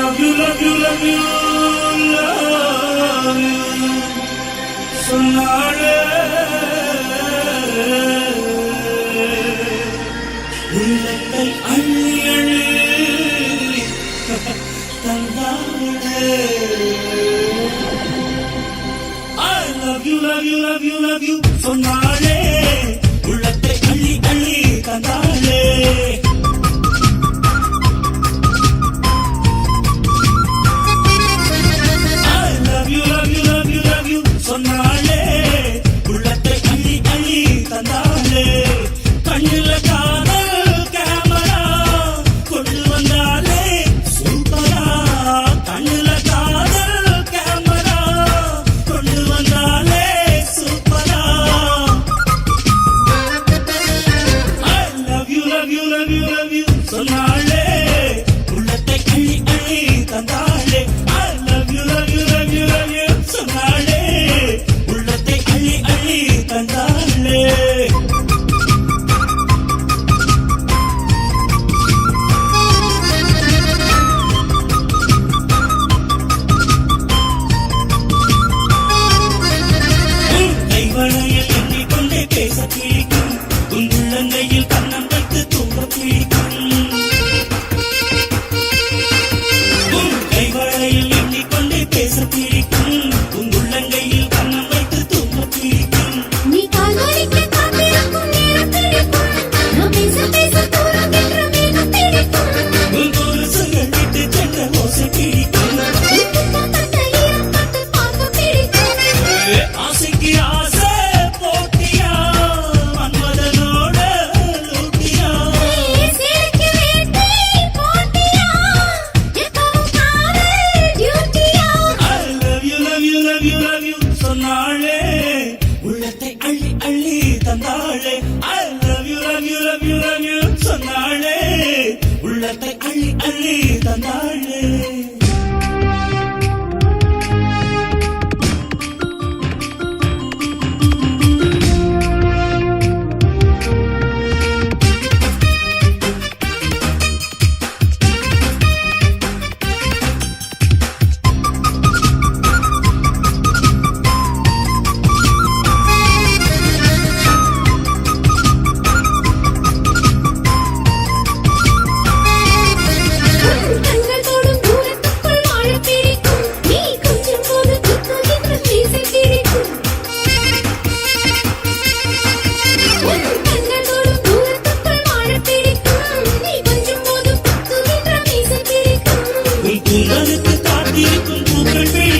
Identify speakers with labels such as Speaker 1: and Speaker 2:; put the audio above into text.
Speaker 1: love you, love you, love you, love you. சொன்னாடே உள்ளத்தை அள்ளி அழு தந்தாடே I love you, love you, love you, love you. சொன்னாடே சொன்னா எண்ணிக்கொண்டே பேச பிடிக்கும் உன் உள்ளங்கையில் கண்ணம் வைத்து தூங்க பிடிக்கும் உன் கைவளையில் எண்ணிக்கொண்டே பேச பிடிக்கும் உன் உள்ளங்கையில் கண்ணம் வைத்து தூங்க பிடிக்கும்
Speaker 2: நீ கால்வலிக்க காத்திருக்கும் நேரம் பிடிக்கும் நான் பேச
Speaker 1: லவ் யூ லவ் யூ சொன்னாளே உள்ளத்தை அள்ளி அள்ளி தந்தாளே I love you love you love you love you சொன்னாளே உள்ளத்தை அள்ளி அள்ளி தந்தாளே aquí con tu perfil.